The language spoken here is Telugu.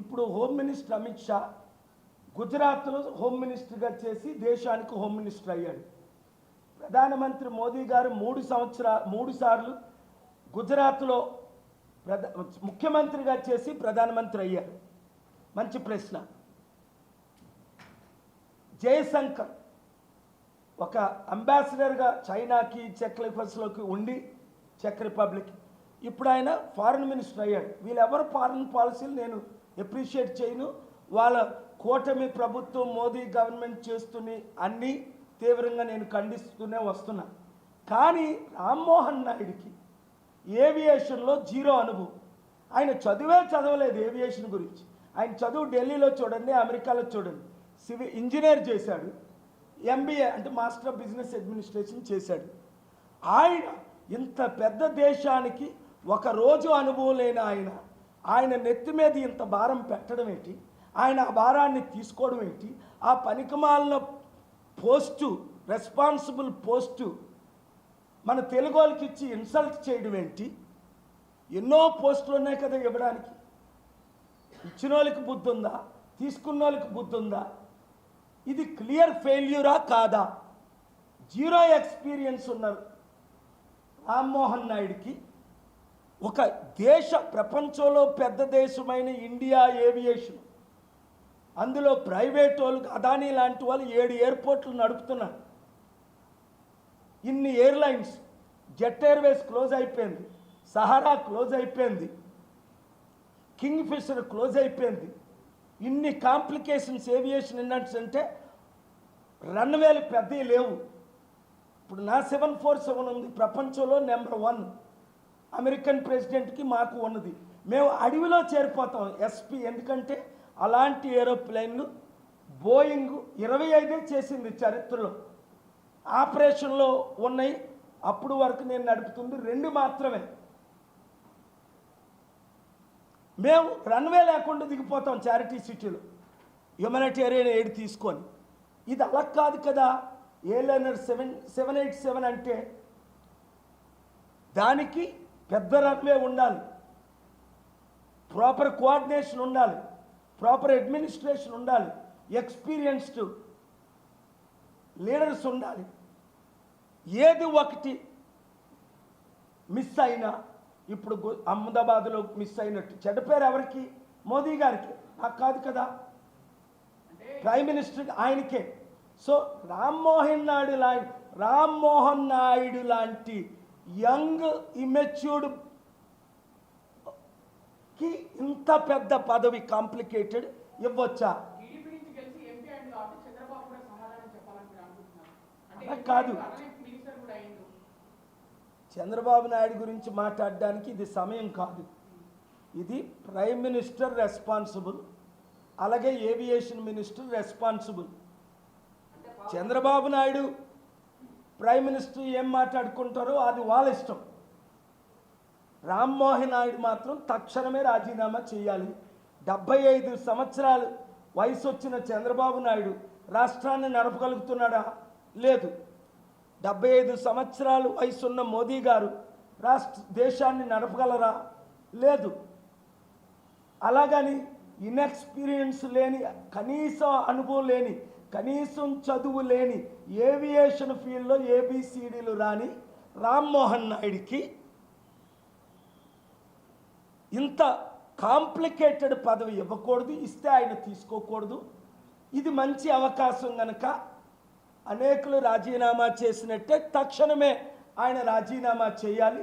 ఇప్పుడు హోమ్ మినిస్టర్ అమిత్ షా గుజరాత్లో హోమ్ మినిస్టర్గా చేసి దేశానికి హోమ్ మినిస్టర్ అయ్యాడు. ప్రధానమంత్రి మోదీ గారు మూడు సంవత్సరాలు మూడు సార్లు గుజరాత్లో ప్రధా ముఖ్యమంత్రిగా చేసి ప్రధానమంత్రి అయ్యారు. మంచి ప్రశ్న. జయశంకర్ ఒక అంబాసిడర్గా చైనాకి చెక్ రిపబ్లిక్స్లోకి ఉండి చెక్ రిపబ్లిక్. ఇప్పుడు ఆయన ఫారిన్ మినిస్టర్ అయ్యాడు. వీళ్ళెవరు ఫారిన్ పాలసీలు నేను ఎప్రిషియేట్ చేయను. వాళ్ళ కూటమి ప్రభుత్వం మోదీ గవర్నమెంట్ చేస్తున్న అన్నీ తీవ్రంగా నేను ఖండిస్తూనే వస్తున్నా. కానీ రామ్మోహన్ నాయుడికి ఏవియేషన్లో జీరో అనుభవం. ఆయన చదివే చదవలేదు ఏవియేషన్ గురించి. ఆయన చదువు ఢిల్లీలో చూడండి అమెరికాలో చూడండి. సివిల్ ఇంజనీర్ చేశాడు. ఎంబీఏ అంటే మాస్టర్ ఆఫ్ బిజినెస్ అడ్మినిస్ట్రేషన్ చేశాడు. ఆయన ఇంత పెద్ద దేశానికి ఒక రోజు అనుభవం లేని ఆయన ఆయన నెత్తి మీద ఇంత భారం పెట్టడం ఏంటి? ఆయన ఆ భారాన్ని తీసుకోవడం ఏంటి? ఆ పనికిమాలిన పోస్టు రెస్పాన్సిబుల్ పోస్టు మన తెలుగు వాళ్ళకి ఇచ్చి ఇన్సల్ట్ చేయడం ఏంటి? ఎన్నో పోస్టులు ఉన్నాయి కదా ఇవ్వడానికి. ఇచ్చిన వాళ్ళకి బుద్ధి ఉందా? తీసుకున్న వాళ్ళకి బుద్ధి ఉందా? ఇది క్లియర్ ఫెయిల్యూరా కాదా? జీరో ఎక్స్పీరియన్స్ ఉన్న రామ్మోహన్ నాయుడికి ఒక దేశ ప్రపంచంలో పెద్ద దేశమైన ఇండియా ఏవియేషన్. అందులో ప్రైవేట్ వాళ్ళు అదానీ లాంటి వాళ్ళు ఏడు ఎయిర్పోర్ట్లు నడుపుతున్నారు. ఇన్ని ఎయిర్లైన్స్ జెట్ ఎయిర్వేస్ క్లోజ్ అయిపోయింది సహారా క్లోజ్ అయిపోయింది కింగ్ ఫిషర్ క్లోజ్ అయిపోయింది. ఇన్ని కాంప్లికేషన్స్ ఏవియేషన్ ఏంటంటే అంటే రన్వేలు పెద్దవి లేవు. ఇప్పుడు నా సెవెన్ ఫోర్ సెవెన్ ఉంది ప్రపంచంలో నెంబర్ వన్. అమెరికన్ ప్రెసిడెంట్కి మాకు ఉన్నది. మేము అడవిలో చేరిపోతాం ఎస్పీ. ఎందుకంటే అలాంటి ఏరోప్లేన్లు బోయింగ్ ఇరవై ఐదే చేసింది చరిత్రలో. ఆపరేషన్లో ఉన్నాయి. అప్పుడు వరకు నేను నడుపుతుంది రెండు మాత్రమే. మేము రన్వే లేకుండా దిగిపోతాం చారిటీ సిటీలో. హ్యుమానిటేరియన్ ఎయిడ్ తీసుకొని. ఇది అలా కాదు కదా. A seven seven eight seven అంటే దానికి పెద్ద రన్వే ఉండాలి. ప్రాపర్ కోఆర్డినేషన్ ఉండాలి. ప్రాపర్ అడ్మినిస్ట్రేషన్ ఉండాలి. ఎక్స్పీరియన్స్డ్ లీడర్స్ ఉండాలి. ఏది ఒకటి మిస్ అయినా ఇప్పుడు అహ్మదాబాద్లో మిస్ అయినట్టు. చెడ్డ పేరు ఎవరికి? మోదీ గారికి. నాకు కాదు కదా. ప్రైమ్ మినిస్టర్ ఆయనకే. సో రామ్మోహన్ నాయుడు లాంటి రామ్మోహన్ నాయుడు లాంటి యంగ్ ఇమెచ్యూర్డ్కి ఇంత పెద్ద పదవి కాంప్లికేటెడ్ ఇవ్వచ్చా? కాదు. చంద్రబాబు నాయుడు గురించి మాట్లాడడానికి ఇది సమయం కాదు. ఇది ప్రైమ్ మినిస్టర్ రెస్పాన్సిబుల్ అలాగే aviation minister responsible. Chandrababu Naidu prime minister ఏం మాట్లాడుకుంటారో అది వాళ్ళ ఇష్టం. రామ్మోహన్ నాయుడు మాత్రం తక్షణమే రాజీనామా చేయాలి. డెబ్బై ఐదు సంవత్సరాలు వయసు వచ్చిన చంద్రబాబు నాయుడు రాష్ట్రాన్ని నడపగలుగుతున్నాడా? లేదు. డెబ్బై ఐదు సంవత్సరాలు వయసున్న మోదీ గారు రాష్ట్ర దేశాన్ని నడపగలరా? లేదు. అలాగని ఇన్ఎక్స్పీరియన్స్ లేని కనీసం అనుభవం లేని కనీసం చదువు లేని ఏవియేషన్ ఫీల్డ్లో ఏబిసిడీలు రాని రామ్మోహన్ నాయుడికి ఇంత కాంప్లికేటెడ్ పదవి ఇవ్వకూడదు ఇస్తే ఆయన తీసుకోకూడదు. ఇది మంచి అవకాశం కనుక అనేకులు రాజీనామా చేసినట్టే తక్షణమే ఆయన రాజీనామా చేయాలి.